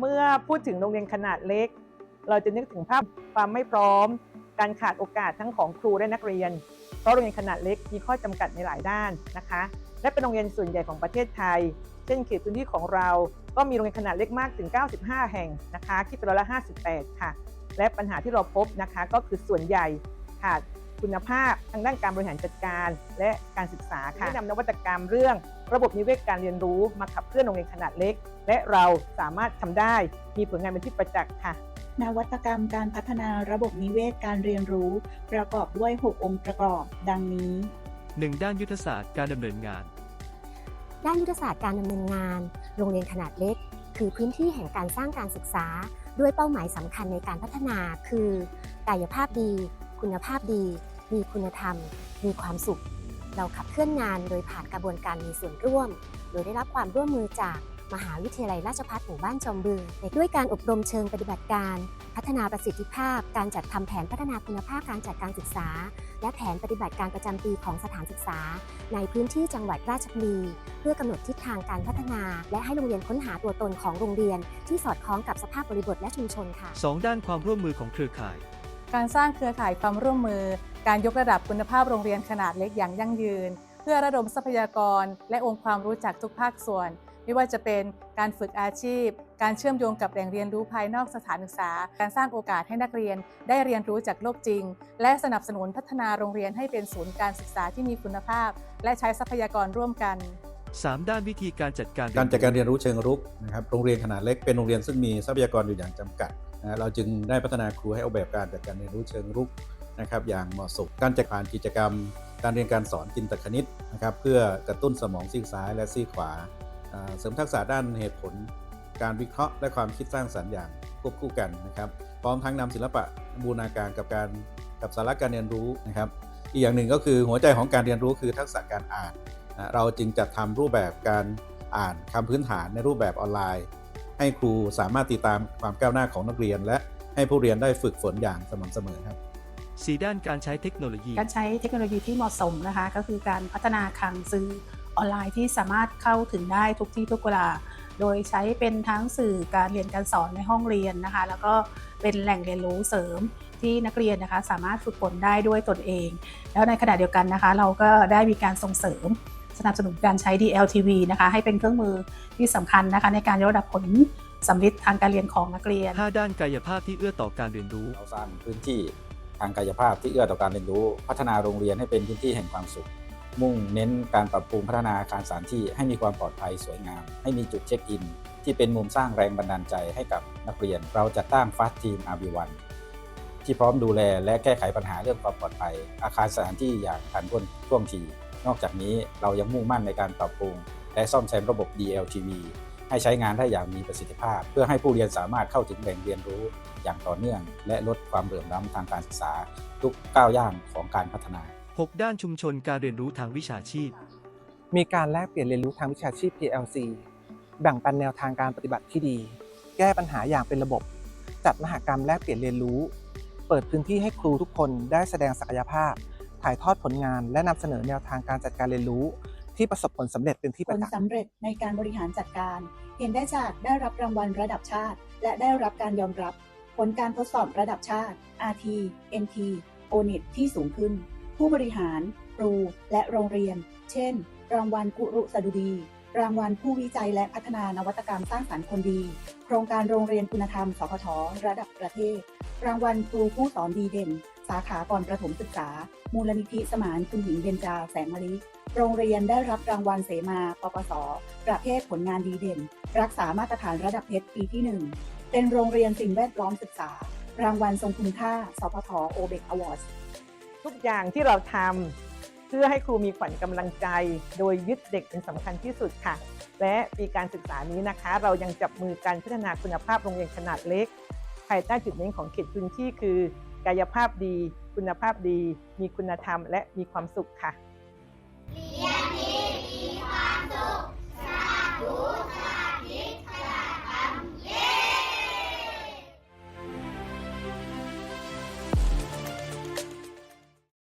เมื่อพูดถึงโรงเรียนขนาดเล็ก เราจะนึกถึงภาพความไม่พร้อม การขาดโอกาสทั้งของครูและนักเรียน เพราะโรงเรียนขนาดเล็กมีข้อจำกัดในหลายด้านนะคะ และเป็นโรงเรียนส่วนใหญ่ของประเทศไทย เช่นเขตพื้นที่ของเราก็มีโรงเรียนขนาดเล็กมากถึง 95 แห่งนะคะคิดเป็นร้อยละ 58 ค่ะ และปัญหาที่เราพบนะคะก็คือส่วนใหญ่ขาดคุณภาพทางด้านการบริหารจัดการและการศึกษาค่ะได้นำนวัตกรรมเรื่อง ระบบนิเวศการเรียนรู้มาขับเคลื่อนโรงเรียนขนาดเล็ก และเราสามารถทำได้มีผลงานเป็นที่ประจักษ์ค่ะ นวัตกรรมการพัฒนาระบบนิเวศการเรียนรู้ ประกอบด้วย 6 องค์ประกอบ ดังนี้ 1. ด้านยุทธศาสตร์การดำเนินงาน ด้านยุทธศาสตร์การดำเนินงาน โรงเรียนขนาดเล็ก คือพื้นที่แห่งการสร้างการศึกษา ด้วยเป้าหมายสำคัญในการพัฒนา คือกายภาพดี คุณภาพดี มีคุณธรรม มีความสุข เราขับเคลื่อนงานโดยผ่านกระบวนการมีส่วนร่วม โดยได้รับความร่วมมือจากมหาวิทยาลัยราชภัฏหมู่บ้านจอมบึงด้วยการอบรมเชิงปฏิบัติการ พัฒนาประสิทธิภาพ การจัดทำแผนพัฒนาคุณภาพการจัดการศึกษา และแผนปฏิบัติการประจำปีของสถานศึกษา ในพื้นที่จังหวัดราชบุรีเพื่อกำหนดทิศทางการพัฒนา และให้โรงเรียนค้นหาตัวตนของโรงเรียน ที่สอดคล้องกับสภาพบริบทและชุมชนค่ะ 2. ด้านความร่วมมือของเครือข่าย การสร้างเครือข่ายความร่วมมือ การยกระดับคุณภาพโรงเรียนขนาดเล็กอย่างยั่งยืน เพื่อระดมทรัพยากร และองค์ความรู้จากทุกภาคส่วน ไม่ว่าจะเป็นการฝึกอาชีพ การเชื่อมโยงกับแหล่งเรียนรู้ภายนอกสถานศึกษา การสร้างโอกาสให้นักเรียนได้เรียนรู้จากโลกจริง และสนับสนุนพัฒนาโรงเรียนให้เป็นศูนย์การศึกษาที่มีคุณภาพ และใช้ทรัพยากรร่วมกัน 3. ด้านวิธีการจัดการการจัดการเรียนรู้เชิงรุกนะครับโรงเรียนขนาดเล็กเป็นโรงเรียนซึ่งมีทรัพยากรอยู่อย่างจำกัดนะเราจึงได้พัฒนาครูให้ออกแบบการจัดการเรียนรู้เชิงรุก นะครับอย่างเหมาะสมการจัดการกิจกรรม การเรียนการสอนจินตคณิตนะครับเพื่อกระตุ้นสมองซีกซ้ายและซีกขวา เสริมทักษะด้านเหตุผล การวิเคราะห์และความคิดสร้างสรรค์อย่างควบคู่กันนะครับพร้อมทั้งนำศิลปะบูรณาการกับการกับสาระการเรียนรู้นะครับ อีกอย่างหนึ่งก็คือหัวใจของการเรียนรู้คือทักษะการอ่านนะเราจึงจัดทำรูปแบบการอ่านคำพื้นฐานในรูปแบบออนไลน์ ให้ครูสามารถติดตามความก้าวหน้าของนักเรียน และให้ผู้เรียนได้ฝึกฝนอย่างสม่ำเสมอครับ 4. ด้านการใช้เทคโนโลยี การใช้เทคโนโลยีที่เหมาะสมนะคะ ก็คือการพัฒนาคลังซื้อออนไลน์ที่สามารถเข้าถึงได้ทุกที่ทุกเวลา โดยใช้เป็นทั้งสื่อการเรียนการสอนในห้องเรียนนะคะ แล้วก็เป็นแหล่งเรียนรู้เสริมที่นักเรียนนะคะสามารถฝึกฝนได้ด้วยตนเอง แล้วในขณะเดียวกันนะคะ เราก็ได้มีการส่งเสริมสนับสนุนการใช้ DLTV นะคะ ให้เป็นเครื่องมือที่สำคัญนะคะ ในการยกระดับผลสำลิดทางการเรียนของนักเรียน 5. ด้านกายภาพที่เอื้อต่อการเรียนรู้ เราสร้างพื้นที่ ทางกายภาพที่เอื้อต่อการเรียนรู้ พัฒนาโรงเรียนให้เป็นพื้นที่แห่งความสุข มุ่งเน้นการปรับปรุงพัฒนาอาคารสถานที่ให้มีความปลอดภัยสวยงาม ให้มีจุดเช็คอิน ที่เป็นมุมสร้างแรงบันดาลใจให้กับนักเรียน เราจัดตั้งฟาสทีม RB1 ที่พร้อมดูแลและแก้ไขปัญหาเรื่องความปลอดภัย อาคารสถานที่อย่างทันท่วงท่วงทีนอกจากนี้เรายังมุ่งมั่นในการปรับปรุง และซ่อมแซมระบบ DLTV ให้ใช้งานได้อย่างมีประสิทธิภาพ เพื่อให้ผู้เรียนสามารถเข้าถึงแหล่งเรียนรู้อย่างต่อเนื่อง และลดความเหลื่อมล้ำทางการศึกษา ทุกก้าวย่างของการพัฒนา 6. ด้านชุมชนการเรียนรู้ทางวิชาชีพ มีการแลกเปลี่ยนเรียนรู้ทางวิชาชีพ PLC แบ่งปันแนวทางการปฏิบัติที่ดี แก้ปัญหาอย่างเป็นระบบ จัดมหกรรมแลกเปลี่ยนเรียนรู้ เปิดพื้นที่ให้ครูทุกคนได้แสดงศักยภาพ ถ่ายทอดผลงาน และนำเสนอแนวทางการจัดการเรียนรู้ ที่ประสบผลสำเร็จเป็นที่ประจักษ์สำเร็จในการบริหารจัดการ เห็นได้จากได้รับรางวัลระดับชาติ และได้รับการยอมรับ ผลการทดสอบระดับชาติ RT NT ONET ที่สูงขึ้น ผู้บริหาร ครู และโรงเรียน เช่น รางวัลกุรุสดุดี รางวัลผู้วิจัยและพัฒนานวัตกรรมสร้างสรรค์คนดี โครงการโรงเรียนคุณธรรมสพทระดับประเทศ รางวัลครูผู้สอนดีเด่น สาขาก่อนประถมศึกษา มูลนิธิสมานคุณหญิงเบญจาแสงมะลิ โรงเรียนได้รับรางวัลเสมาปปส ประเภทผลงานดีเด่น รักษามาตรฐานระดับเพชรปีที่ 1 เป็นโรงเรียนสิ่งแวดล้อมศึกษา รางวัลทรงคุณค่า สพทโอเบกอวอร์ดทุกอย่างที่เราทำเพื่อให้ครูมีขวัญกำลังใจ โดยยึดเด็กเป็นสำคัญที่สุดค่ะ และปีการศึกษานี้นะคะ เรายังจับมือกันพัฒนาคุณภาพโรงเรียนขนาดเล็กภายใต้จุดเน้นของเขตพื้นที่คือ กายภาพดี คุณภาพดี มีคุณธรรม และมีความสุขค่ะเรียนดีมีความสุขสาธุ